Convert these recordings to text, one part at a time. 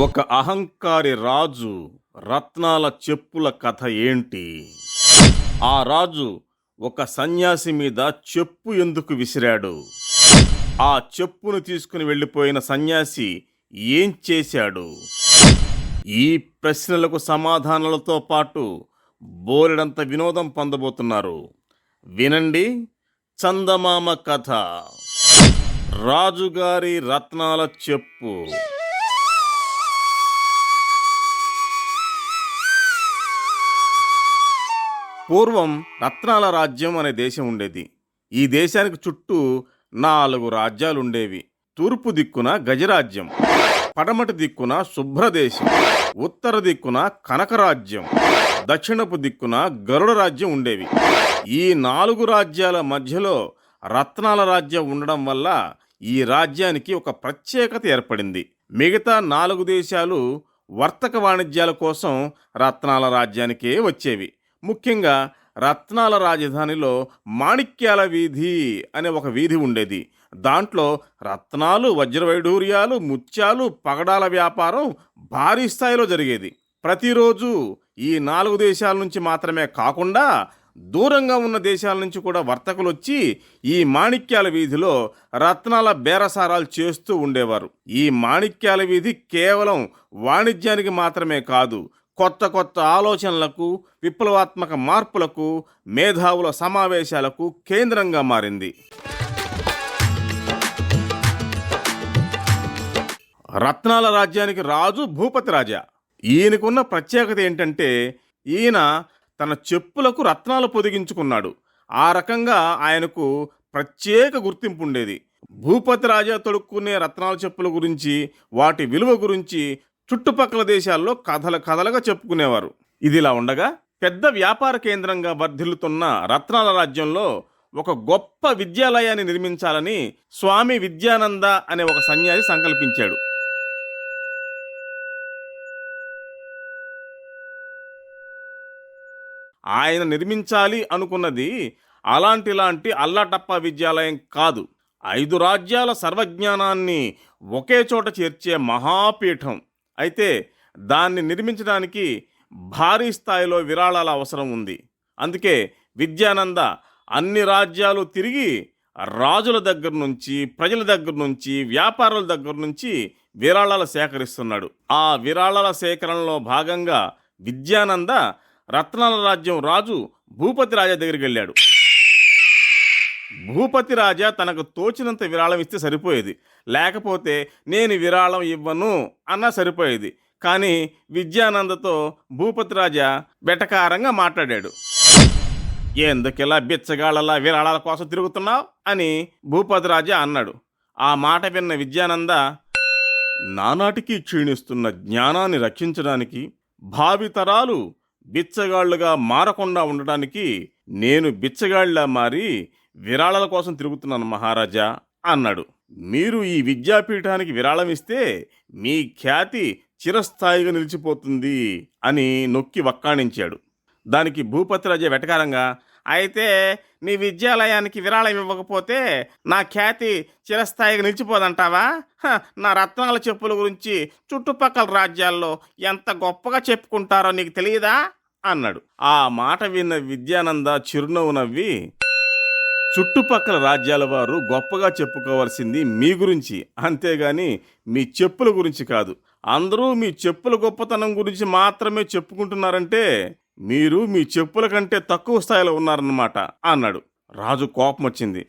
ఒక అహంకారి రాజు రత్నాల చెప్పుల కథ ఏంటి? ఆ రాజు ఒక సన్యాసి మీద చెప్పు ఎందుకు విసిరాడు? ఆ చెప్పును తీసుకుని వెళ్ళిపోయిన సన్యాసి ఏం చేశాడు? ఈ ప్రశ్నలకు సమాధానాలతో పాటు బోలెడంత వినోదం పొందబోతున్నారు. వినండి చందమామ కథ. రాజుగారి రత్నాల చెప్పు. పూర్వం రత్నాల రాజ్యం అనే దేశం ఉండేది. ఈ దేశానికి చుట్టూ నాలుగు రాజ్యాలు ఉండేవి తూర్పు దిక్కున గజరాజ్యం పడమటి దిక్కున శుభ్రదేశం ఉత్తర దిక్కున కనకరాజ్యం దక్షిణపు దిక్కున గరుడ రాజ్యం ఉండేవి. ఈ నాలుగు రాజ్యాల మధ్యలో రత్నాల రాజ్యం ఉండడం వల్ల ఈ రాజ్యానికి ఒక ప్రత్యేకత ఏర్పడింది. మిగతా నాలుగు దేశాలు వర్తక వాణిజ్యాల కోసం రత్నాల రాజ్యానికే వచ్చేవి. ముఖ్యంగా రత్నాల రాజధానిలో మాణిక్యాల వీధి అనే ఒక వీధి ఉండేది. దాంట్లో రత్నాలు వజ్రవైఢూర్యాలు ముత్యాలు పగడాల వ్యాపారం భారీ స్థాయిలో జరిగేది. ప్రతిరోజు ఈ నాలుగు దేశాల నుంచి మాత్రమే కాకుండా దూరంగా ఉన్న దేశాల నుంచి కూడా వర్తకులు వచ్చి ఈ మాణిక్యాల వీధిలో రత్నాల బేరసారాలు చేస్తూ ఉండేవారు. ఈ మాణిక్యాల వీధి కేవలం వాణిజ్యానికి మాత్రమే కాదు కొత్త కొత్త ఆలోచనలకు విప్లవాత్మక మార్పులకు మేధావుల సమావేశాలకు కేంద్రంగా మారింది. రత్నాల రాజ్యానికి రాజు భూపతి రాజా. ఈయనకున్న ప్రత్యేకత ఏంటంటే ఈయన తన చెప్పులకు రత్నాలు పొదిగించుకున్నాడు. ఆ రకంగా ఆయనకు ప్రత్యేక గుర్తింపు ఉండేది. భూపతి రాజా తొడుక్కునే రత్నాల చెప్పుల గురించి వాటి విలువ గురించి చుట్టుపక్కల దేశాల్లో కథల కథలుగా చెప్పుకునేవారు. ఇదిలా ఉండగా పెద్ద వ్యాపార కేంద్రంగా వర్ధిల్లుతున్న రత్నాల రాజ్యంలో ఒక గొప్ప విద్యాలయాన్ని నిర్మించాలని స్వామి విద్యానంద అనే ఒక సన్యాసి సంకల్పించాడు. ఆయన నిర్మించాలి అనుకున్నది అలాంటిలాంటి అల్లాటప్ప విద్యాలయం కాదు. ఐదు రాజ్యాల సర్వజ్ఞానాన్ని ఒకే చోట చేర్చే మహాపీఠం. అయితే దాన్ని నిర్మించడానికి భారీ స్థాయిలో విరాళాల అవసరం ఉంది. అందుకే విద్యానంద అన్ని రాజ్యాలు తిరిగి రాజుల దగ్గర నుంచి ప్రజల దగ్గర నుంచి వ్యాపారుల దగ్గర నుంచి విరాళాలు సేకరిస్తున్నాడు. ఆ విరాళాల సేకరణలో భాగంగా విద్యానంద రత్నాల రాజ్యం రాజు భూపతి రాజా దగ్గరికి వెళ్ళాడు. భూపతి రాజా తనకు తోచినంత విరాళం ఇస్తే సరిపోయేది. లేకపోతే నేను విరాళం ఇవ్వను అన్నా సరిపోయేది. కానీ విద్యానందతో భూపతి రాజా బెటకారంగా మాట్లాడాడు. ఎందుకిలా బిచ్చగాళ్ళలా విరాళాల కోసం తిరుగుతున్నావు? అని భూపతి రాజా అన్నాడు. ఆ మాట విన్న విద్యానంద నానాటికి క్షీణిస్తున్న జ్ఞానాన్ని రక్షించడానికి భావితరాలు బిచ్చగాళ్ళుగా మారకుండా ఉండడానికి నేను బిచ్చగాళ్ళ మారి విరాళాల కోసం తిరుగుతున్నాను మహారాజా అన్నాడు. మీరు ఈ విద్యాపీఠానికి విరాళం ఇస్తే మీ ఖ్యాతి చిరస్థాయిగా నిలిచిపోతుంది అని నొక్కి వక్కాణించాడు. దానికి భూపతిరాజా వెటకారంగా అయితే నీ విద్యాలయానికి విరాళం ఇవ్వకపోతే నా ఖ్యాతి చిరస్థాయిగా నిలిచిపోదంటావా? నా రత్నాల చెప్పుల గురించి చుట్టుపక్కల రాజ్యాల్లో ఎంత గొప్పగా చెప్పుకుంటారో నీకు తెలియదా? అన్నాడు. ఆ మాట విన్న విద్యానంద చిరునవ్వు నవ్వి చుట్టుపక్కల రాజ్యాల వారు గొప్పగా చెప్పుకోవాల్సింది మీ గురించి. అంతేగాని మీ చెప్పుల గురించి కాదు. అందరూ మీ చెప్పుల గొప్పతనం గురించి మాత్రమే చెప్పుకుంటున్నారంటే మీరు మీ చెప్పుల కంటే తక్కువ స్థాయిలో ఉన్నారన్నమాట అన్నాడు. రాజు కోపం వచ్చింది.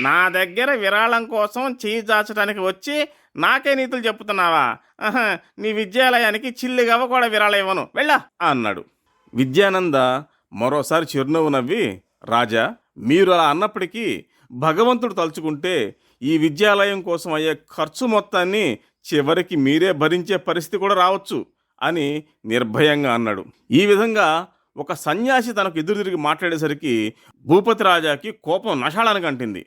నా దగ్గర విరాళం కోసం చేయి దాచడానికి వచ్చి నాకే నీతులు చెప్తున్నావా? ఆహా, నీ విద్యాలయానికి చిల్లిగవ కూడా విరాళం ఇవ్వను. వెళ్ళా అన్నాడు. విద్యానంద మరోసారి చిరునవ్వు నవ్వి రాజా మీరు అలా అన్నప్పటికీ భగవంతుడు తలుచుకుంటే ఈ విద్యాలయం కోసం అయ్యే ఖర్చు మొత్తాన్ని చివరికి మీరే భరించే పరిస్థితి కూడా రావచ్చు అని నిర్భయంగా అన్నాడు. ఈ విధంగా ఒక సన్యాసి తనకు ఎదురు తిరిగి మాట్లాడేసరికి భూపతి రాజాకి కోపం నషాళానికి అంటింది.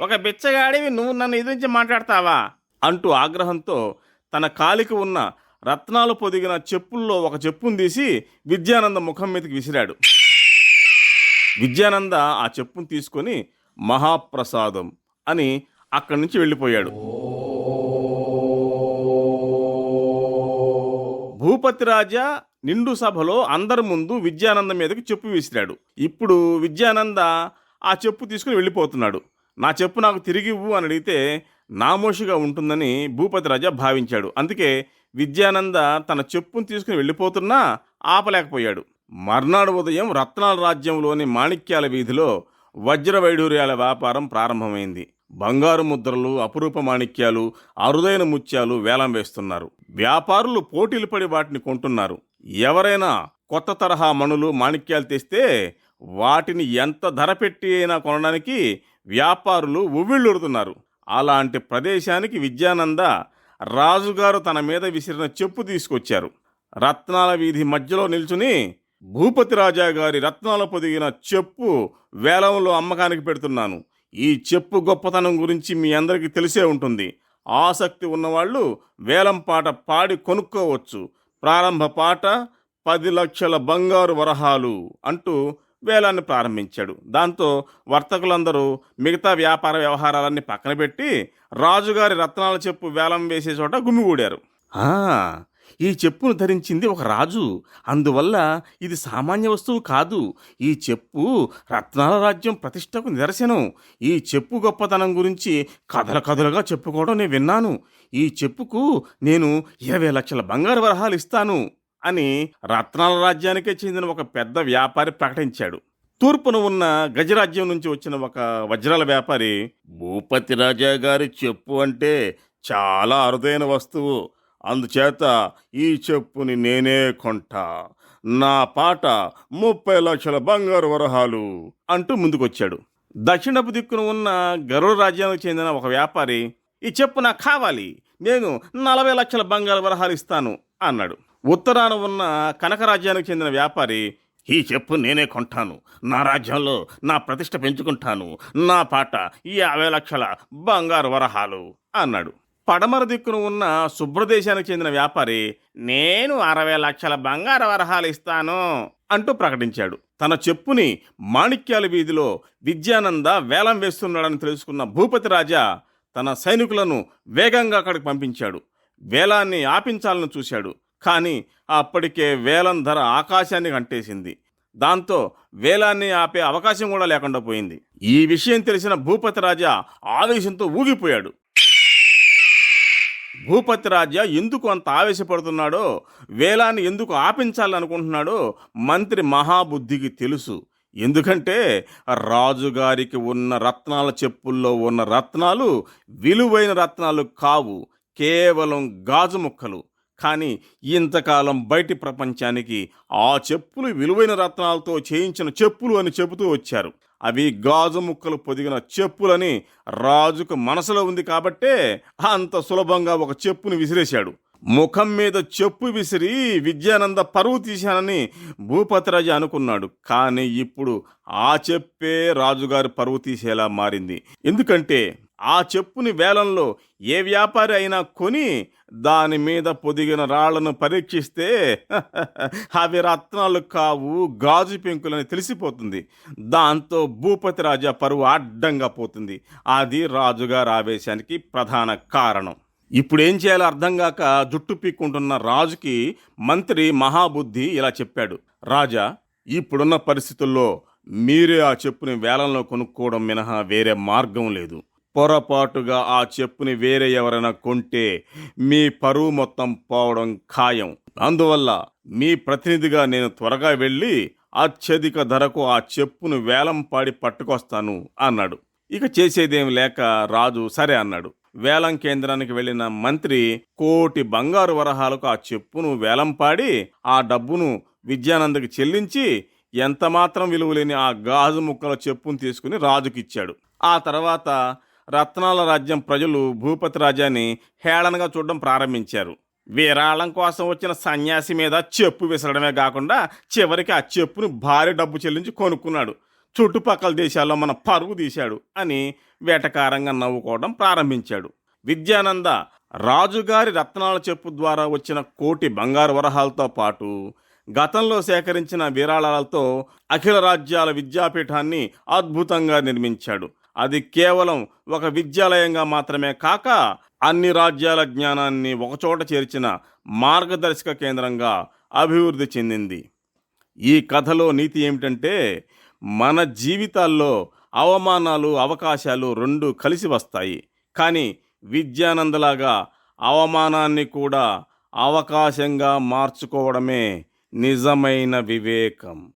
ఒక బిచ్చగాడివి నువ్వు నన్ను ఎదురించి మాట్లాడతావా? అంటూ ఆగ్రహంతో తన కాలికి ఉన్న రత్నాలు పొదిగిన చెప్పుల్లో ఒక చెప్పును తీసి విద్యానంద ముఖం మీదకి విసిరాడు. విద్యానంద ఆ చెప్పును తీసుకొని మహాప్రసాదం అని అక్కడి నుంచి వెళ్ళిపోయాడు. భూపతి రాజా నిండు సభలో అందరి ముందు విద్యానంద మీదకి చెప్పు విసిరాడు. ఇప్పుడు విద్యానంద ఆ చెప్పు తీసుకుని వెళ్ళిపోతున్నాడు. నా చెప్పు నాకు తిరిగి ఇవ్వు అని అడిగితే నామోషిగా ఉంటుందని భూపతి రాజా భావించాడు. అందుకే విద్యానంద తన చెప్పును తీసుకుని వెళ్ళిపోతున్నా ఆపలేకపోయాడు. మర్నాడు ఉదయం రత్నాల రాజ్యంలోని మాణిక్యాల వీధిలో వజ్ర వైడూర్యాల వ్యాపారం ప్రారంభమైంది. బంగారు ముద్రలు అపురూప మాణిక్యాలు అరుదైన ముత్యాలు వేలం వేస్తున్నారు. వ్యాపారులు పోటీలు పడి వాటిని కొంటున్నారు. ఎవరైనా కొత్త తరహా మణులు మాణిక్యాలు తెస్తే వాటిని ఎంత ధర పెట్టి అయినా కొనడానికి వ్యాపారులు ఉవ్విళ్ళుడుతున్నారు అలాంటి ప్రదేశానికి విద్యానంద రాజుగారు తన మీద విసిరిన చెప్పు తీసుకొచ్చారు. రత్నాల వీధి మధ్యలో నిల్చుని భూపతి రాజా గారి రత్నాల పొదిగిన చెప్పు వేలంలో అమ్మకానికి పెడుతున్నాను. ఈ చెప్పు గొప్పతనం గురించి మీ అందరికీ తెలిసే ఉంటుంది. ఆసక్తి ఉన్నవాళ్ళు వేలం పాట పాడి కొనుక్కోవచ్చు. ప్రారంభ పాట పది లక్షల బంగారు వరహాలు అంటూ వేలాన్ని ప్రారంభించాడు. దాంతో వర్తకులందరూ మిగతా వ్యాపార వ్యవహారాలన్నీ పక్కన పెట్టి రాజుగారి రత్నాల చెప్పు వేలం వేసే చోట గుమిగూడారు. ఈ చెప్పును ధరించింది ఒక రాజు. అందువల్ల ఇది సామాన్య వస్తువు కాదు. ఈ చెప్పు రత్నాల రాజ్యం ప్రతిష్టకు నిదర్శనం. ఈ చెప్పు గొప్పతనం గురించి కథల కథలుగా చెప్పుకోవడం నేను విన్నాను. ఈ చెప్పుకు నేను ఇరవై లక్షల బంగారు వరహాలు ఇస్తాను అని రత్నాల రాజ్యానికే చెందిన ఒక పెద్ద వ్యాపారి ప్రకటించాడు. తూర్పున ఉన్న గజరాజ్యం నుంచి వచ్చిన ఒక వజ్రాల వ్యాపారి భూపతి రాజా గారి చెప్పు అంటే చాలా అరుదైన వస్తువు. అందుచేత ఈ చెప్పుని నేనే కొంటా. నా పాట ముప్పై లక్షల బంగారు వరహాలు అంటూ ముందుకొచ్చాడు. దక్షిణపు దిక్కున ఉన్న గరుడ రాజ్యానికి చెందిన ఒక వ్యాపారి ఈ చెప్పు నాకు కావాలి. నేను నలభై లక్షల బంగారు వరహాలు ఇస్తాను అన్నాడు. ఉత్తరాన ఉన్న కనక రాజ్యానికి చెందిన వ్యాపారి ఈ చెప్పు నేనే కొంటాను. నా రాజ్యంలో నా ప్రతిష్ట పెంచుకుంటాను. నా పాట యాభై లక్షల బంగారు వరహాలు అన్నాడు. పడమర దిక్కున ఉన్న శుభ్రదేశానికి చెందిన వ్యాపారి నేను అరవై లక్షల బంగారు వరహాలు ఇస్తాను అంటూ ప్రకటించాడు. తన చెప్పుని మాణిక్యాల వీధిలో విద్యానంద వేలం వేస్తున్నాడని తెలుసుకున్న భూపతి రాజా తన సైనికులను వేగంగా అక్కడికి పంపించాడు. వేలాన్ని ఆపించాలని చూశాడు. కానీ అప్పటికే వేలం ధర ఆకాశాన్ని కంటేసింది. దాంతో వేలాన్ని ఆపే అవకాశం కూడా లేకుండా పోయింది. ఈ విషయం తెలిసిన భూపతి రాజా ఆవేశంతో ఊగిపోయాడు. భూపతి రాజా ఎందుకు అంత ఆవేశపడుతున్నాడో వేలాన్ని ఎందుకు ఆపించాలనుకుంటున్నాడో మంత్రి మహాబుద్ధికి తెలుసు. ఎందుకంటే రాజుగారికి ఉన్న రత్నాల చెప్పుల్లో ఉన్న రత్నాలు విలువైన రత్నాలు కావు కేవలం గాజు ముక్కలు. కానీ ఇంతకాలం బయటి ప్రపంచానికి ఆ చెప్పులు విలువైన రత్నాలతో చేయించిన చెప్పులు అని చెబుతూ వచ్చారు. అవి గాజు ముక్కలు పొదిగిన చెప్పులని రాజుకు మనసులో ఉంది కాబట్టే అంత సులభంగా ఒక చెప్పుని విసిరేశాడు. ముఖం మీద చెప్పు విసిరి విద్యానంద పరువు తీశానని భూపతిరాజు అనుకున్నాడు. కానీ ఇప్పుడు ఆ చెప్పే రాజుగారి పరువు తీసేలా మారింది. ఎందుకంటే ఆ చెప్పుని వేలంలో ఏ వ్యాపారి అయినా కొని దాని మీద పొదిగిన రాళ్ళను పరీక్షిస్తే అవి రత్నాలు కావు గాజు పెంకులని తెలిసిపోతుంది. దాంతో భూపతి రాజా పరువు అడ్డంగా పోతుంది. అది రాజుగారి ఆవేశానికి ప్రధాన కారణం. ఇప్పుడు ఏం చేయాలో అర్థం కాక జుట్టు పీక్కుంటున్న రాజుకి మంత్రి మహాబుద్ధి ఇలా చెప్పాడు. రాజా ఇప్పుడున్న పరిస్థితుల్లో మీరే ఆ చెప్పుని వేలంలో కొనుక్కోవడం మినహా వేరే మార్గం లేదు. పొరపాటుగా ఆ చెప్పుని వేరే ఎవరైనా కొంటే మీ పరువు మొత్తం పోవడం ఖాయం. అందువల్ల మీ ప్రతినిధిగా నేను త్వరగా వెళ్ళి అత్యధిక ధరకు ఆ చెప్పును వేలం పాడి పట్టుకొస్తాను అన్నాడు. ఇక చేసేదేం లేక రాజు సరే అన్నాడు. వేలం కేంద్రానికి వెళ్ళిన మంత్రి కోటి బంగారు వరహాలకు ఆ చెప్పును వేలం పాడి ఆ డబ్బును విద్యానందకి చెల్లించి ఎంత మాత్రం విలువలేని ఆ గాజు ముక్కల చెప్పును తీసుకుని రాజుకిచ్చాడు. ఆ తర్వాత రత్నాల రాజ్యం ప్రజలు భూపతి రాజాని హేళనగా చూడడం ప్రారంభించారు. విరాళం కోసం వచ్చిన సన్యాసి మీద చెప్పు విసరడమే కాకుండా చివరికి ఆ చెప్పును భారీ డబ్బు చెల్లించి కొనుక్కున్నాడు. చుట్టుపక్కల దేశాల్లో మన పరుగు తీశాడు అని వేటకారంగా నవ్వుకోవడం ప్రారంభించాడు. విద్యానంద రాజుగారి రత్నాల చెప్పు ద్వారా వచ్చిన కోటి బంగారు వరహాలతో పాటు గతంలో సేకరించిన విరాళాలతో అఖిల రాజ్యాల విద్యాపీఠాన్ని అద్భుతంగా నిర్మించాడు. అది కేవలం ఒక విద్యాలయంగా మాత్రమే కాక అన్ని రాజ్యాల జ్ఞానాన్ని ఒకచోట చేర్చిన మార్గదర్శక కేంద్రంగా అభివృద్ధి చెందింది. ఈ కథలో నీతి ఏమిటంటే మన జీవితాల్లో అవమానాలు అవకాశాలు రెండు కలిసి వస్తాయి. కానీ విద్యానందలాగా అవమానాన్ని కూడా అవకాశంగా మార్చుకోవడమే నిజమైన వివేకం.